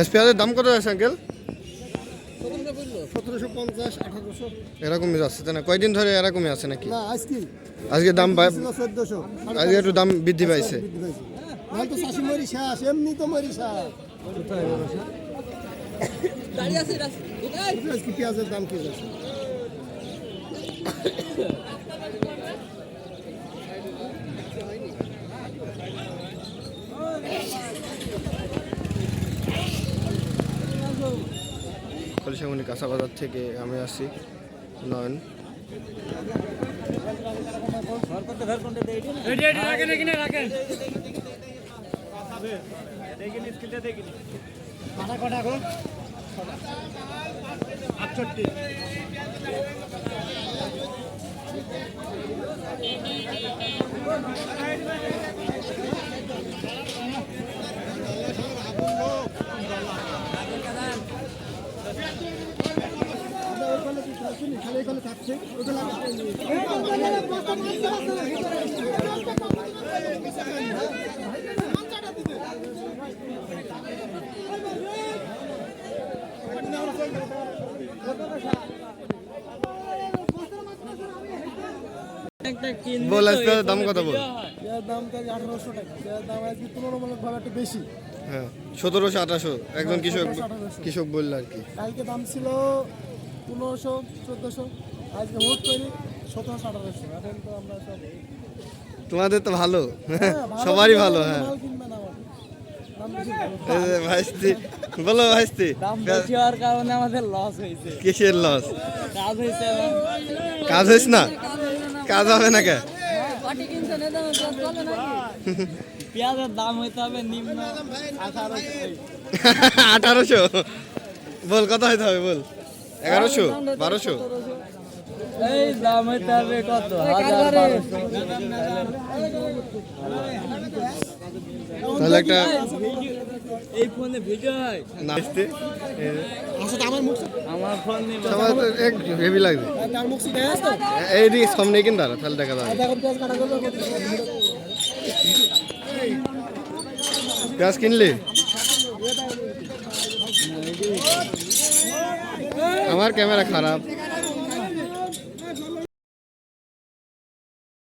আজ পেঁয়াজের দাম কত আছে আঙ্কেল? সতেরোশো পঞ্চাশ আঠারোশো। এরকমই যাচ্ছে তাই না? কয়দিন ধরে এরকমই আছে নাকি? না আজকে। আজকে দাম চোদ্দশো। আজকে একটু দাম বৃদ্ধি পাইছে। এমনি তো মরি আজকে পেঁয়াজের দাম কি আছে কলিশামনি কাঁচা বাজার থেকে আমি আসি নয়ন। খালি বল দাম কত বল? পেঁয়াজের দাম তো আঠারোশো টাকা। দাম আজকে তুলনামূলকভাবে একটু বেশি। হ্যাঁ সতেরোশো আঠাশো একজন কৃষক কৃষক বলল আর কি। কালকে দাম ছিল পনেরোশো চোদ্দোশো। আজকে হুট করি সতেরোশো আঠারোশো। এখন তো আমরা সব তোমাদের তো ভালো। হ্যাঁ, সবারই ভালো হ্যাঁ। ভাইস্তি বলো ভাইস্তি। দাম বেশি হওয়ার কারণে আমাদের লস হয়েছে। কিসের লস কাজ হয়েছে কাজ হয়েছে না? কাজ হবে না কে? পেঁয়াজের দাম হইতে হবে নিম্ন আঠারোশো। আঠারোশো? বল কত হইতে হবে বল। এগারোশো? বারোশো? এই দাম হইতে কত? হাজার বারোশো। তাহলে একটা এই ফোনে ভিডিও হয়। নাচতে আসলে আমার মুখ আমার ফোন নিয়ে সবার এক হেভি লাগবে। তার মুখ সিধা আছে এই দিকে সামনে কিন দাঁড়া তাহলে দেখা যাবে। দেখো পেঁয়াজ কাটা করবে পেঁয়াজ কিনলি? আমার ক্যামেরা খারাপ।